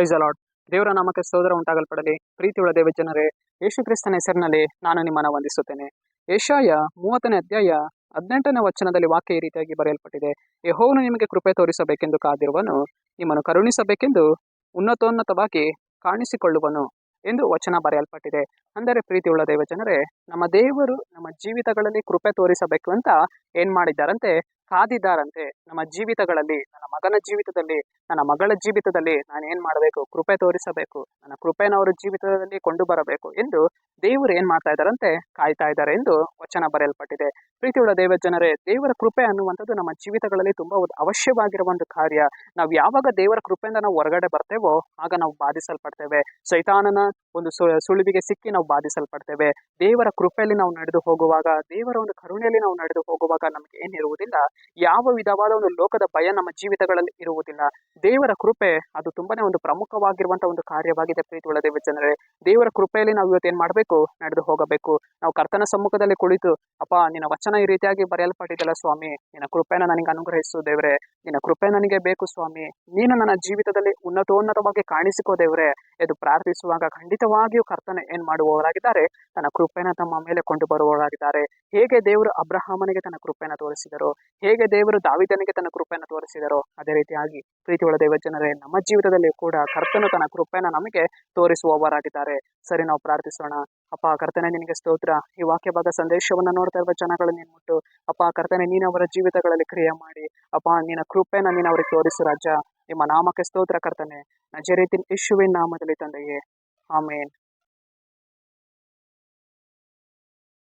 Price ಅಲಾಡ್ ದೇವರ ನಾಮಕ್ಕೆ ಸೋದರ ಉಂಟಾಗಲ್ಪಡಲಿ. ಪ್ರೀತಿಯುಳ್ಳ ದೇವ ಜನರೇ ಯೇಸು ಕ್ರಿಸ್ತನ ಹೆಸರಿನಲ್ಲಿ ನಾನು ನಿಮ್ಮನ್ನು ವಂದಿಸುತ್ತೇನೆ. ಏಷಾಯ ಮೂವತ್ತನೇ ಅಧ್ಯಾಯ ಹದಿನೆಂಟನೇ ವಚನದಲ್ಲಿ ವಾಕ್ಯ ಈ ರೀತಿಯಾಗಿ ಬರೆಯಲ್ಪಟ್ಟಿದೆ. ಯೆಹೋವನು ನಿಮಗೆ ಕೃಪೆ ತೋರಿಸಬೇಕೆಂದು ಕಾದಿರುವನು, ನಿಮ್ಮನ್ನು ಕರುಣಿಸಬೇಕೆಂದು ಉನ್ನತೋನ್ನತವಾಗಿ ಕಾಣಿಸಿಕೊಳ್ಳುವನು ಎಂದು ವಚನ ಬರೆಯಲ್ಪಟ್ಟಿದೆ. ಅಂದರೆ ಪ್ರೀತಿಯುಳ್ಳ ದೇವ ಜನರೇ ನಮ್ಮ ದೇವರು ನಮ್ಮ ಜೀವಿತಗಳಲ್ಲಿ ಕೃಪೆ ತೋರಿಸಬೇಕು ಅಂತ ಏನ್ ಮಾಡಿದ್ದಾರಂತೆ? ಕಾದಿದ್ದಾರಂತೆ ನಮ್ಮ ಜೀವಿತಗಳಲ್ಲಿ, ನನ್ನ ಮಗನ ಜೀವಿತದಲ್ಲಿ, ನನ್ನ ಮಗಳ ಜೀವಿತದಲ್ಲಿ ನಾನು ಏನ್ ಮಾಡಬೇಕು? ಕೃಪೆ ತೋರಿಸಬೇಕು. ನನ್ನ ಕೃಪೆನ ಅವರ ಜೀವಿತದಲ್ಲಿ ಕೊಂಡು ಬರಬೇಕು ಎಂದು ದೇವರು ಏನ್ ಮಾಡ್ತಾ ಇದ್ದಾರಂತೆ? ಕಾಯ್ತಾ ಇದ್ದಾರೆ ಎಂದು ವಚನ ಬರೆಯಲ್ಪಟ್ಟಿದೆ. ಪ್ರೀತಿಯುಳ್ಳ ದೇವ ಜನರೇ ದೇವರ ಕೃಪೆ ಅನ್ನುವಂಥದ್ದು ನಮ್ಮ ಜೀವಿತಗಳಲ್ಲಿ ತುಂಬಾ ಒಂದು ಅವಶ್ಯವಾಗಿರುವ ಒಂದು ಕಾರ್ಯ. ನಾವು ಯಾವಾಗ ದೇವರ ಕೃಪೆಯಿಂದ ನಾವು ಹೊರಗಡೆ ಬರ್ತೇವೋ, ಆಗ ನಾವು ಬಾಧಿಸಲ್ಪಡ್ತೇವೆ. ಸೈತಾನನ ಒಂದು ಸುಳಿವಿಗೆ ಸಿಕ್ಕಿ ನಾವು ಬಾಧಿಸಲ್ಪಡ್ತೇವೆ. ದೇವರ ಕೃಪೆಯಲ್ಲಿ ನಾವು ನಡೆದು ಹೋಗುವಾಗ, ದೇವರ ಒಂದು ಕರುಣೆಯಲ್ಲಿ ನಾವು ನಡೆದು ಹೋಗುವಾಗ ನಮಗೆ ಏನಿರುವುದಿಲ್ಲ ಯಾವ ವಿಧವಾದ ಒಂದು ಲೋಕದ ಭಯ ನಮ್ಮ ಜೀವಿತಗಳಲ್ಲಿ ಇರುವುದಿಲ್ಲ. ದೇವರ ಕೃಪೆ ಅದು ತುಂಬಾನೇ ಒಂದು ಪ್ರಮುಖವಾಗಿರುವಂತಹ ಒಂದು ಕಾರ್ಯವಾಗಿದೆ ಪ್ರೀತಿಯುಳ್ಳ ದೇವ ಜನರೇ ದೇವರ ಕೃಪೆಯಲ್ಲಿ ನಾವು ಇವತ್ತು ಏನ್ ಮಾಡಬೇಕು? ನಡೆದು ಹೋಗಬೇಕು. ನಾವು ಕರ್ತನ ಸಮ್ಮುಖದಲ್ಲಿ ಕುಳಿತು, ಅಪ್ಪ, ನಿನ್ನ ವಚನ ಈ ರೀತಿಯಾಗಿ ಬರೆಯಲ್ಪಟ್ಟಿದ್ದಲ್ಲ ಸ್ವಾಮಿ, ನಿನ್ನ ಕೃಪೆನ ನನಗೆ ಅನುಗ್ರಹಿಸು ದೇವ್ರೆ. ನಿನ್ನ ಕೃಪೆ ನನಗೆ ಬೇಕು ಸ್ವಾಮಿ. ನೀನು ನನ್ನ ಜೀವಿತದಲ್ಲಿ ಉನ್ನತೋನ್ನತವಾಗಿ ಕಾಣಿಸಿಕೋ ದೇವ್ರೆ. ಎಂದು ಪ್ರಾರ್ಥಿಸುವಾಗ ಖಂಡಿತವಾಗಿಯೂ ಕರ್ತನ ಏನ್ ಮಾಡುವವರಾಗಿದ್ದಾರೆ? ತನ್ನ ಕೃಪೆನ ತಮ್ಮ ಮೇಲೆ ಕೊಂಡು ಬರುವವರಾಗಿದ್ದಾರೆ. ಹೇಗೆ ದೇವರು ಅಬ್ರಹಾಮನಿಗೆ ತನ್ನ ಕೃಪೆನ ತೋರಿಸಿದರು? ಹೇಗೆ ದೇವರು ದಾವಿದನಿಗೆ ತನ್ನ ಕೃಪೆಯನ್ನು ತೋರಿಸಿದರೋ? ಅದೇ ರೀತಿಯಾಗಿ ಪ್ರೀತಿಯೊಳ ದೇವ ಜನರೇ ನಮ್ಮ ಜೀವಿತದಲ್ಲಿ ಕೂಡ ಕರ್ತನು ತನ್ನ ಕೃಪೆನ ನಮಗೆ ತೋರಿಸುವವರಾಗಿದ್ದಾರೆ. ಸರಿ, ನಾವು ಪ್ರಾರ್ಥಿಸೋಣ. ಅಪ್ಪ, ಕರ್ತನೆ, ನಿನಗೆ ಸ್ತೋತ್ರ. ಈ ವಾಕ್ಯ ಭಾಗ ಸಂದೇಶವನ್ನು ನೋಡ್ತಾ ಇರುವ ಜನಗಳು, ನೀನು ಮುಟ್ಟು. ಅಪ್ಪ, ಕರ್ತನೆ, ನೀನು ಅವರ ಜೀವಿತಗಳಲ್ಲಿ ಕ್ರಿಯೆ ಮಾಡಿ. ಅಪ್ಪ, ನಿನ್ನ ಕೃಪೆನ ನೀನು ಅವರಿಗೆ ತೋರಿಸು, ರಾಜ. ನಿಮ್ಮ ನಾಮಕ್ಕೆ ಸ್ತೋತ್ರ, ಕರ್ತನೆ. ನಜರೇತಿನ್ ಇಶುವಿನ ನಾಮದಲ್ಲಿ ತಂದೆಯೇ. ಆಮೇನ್.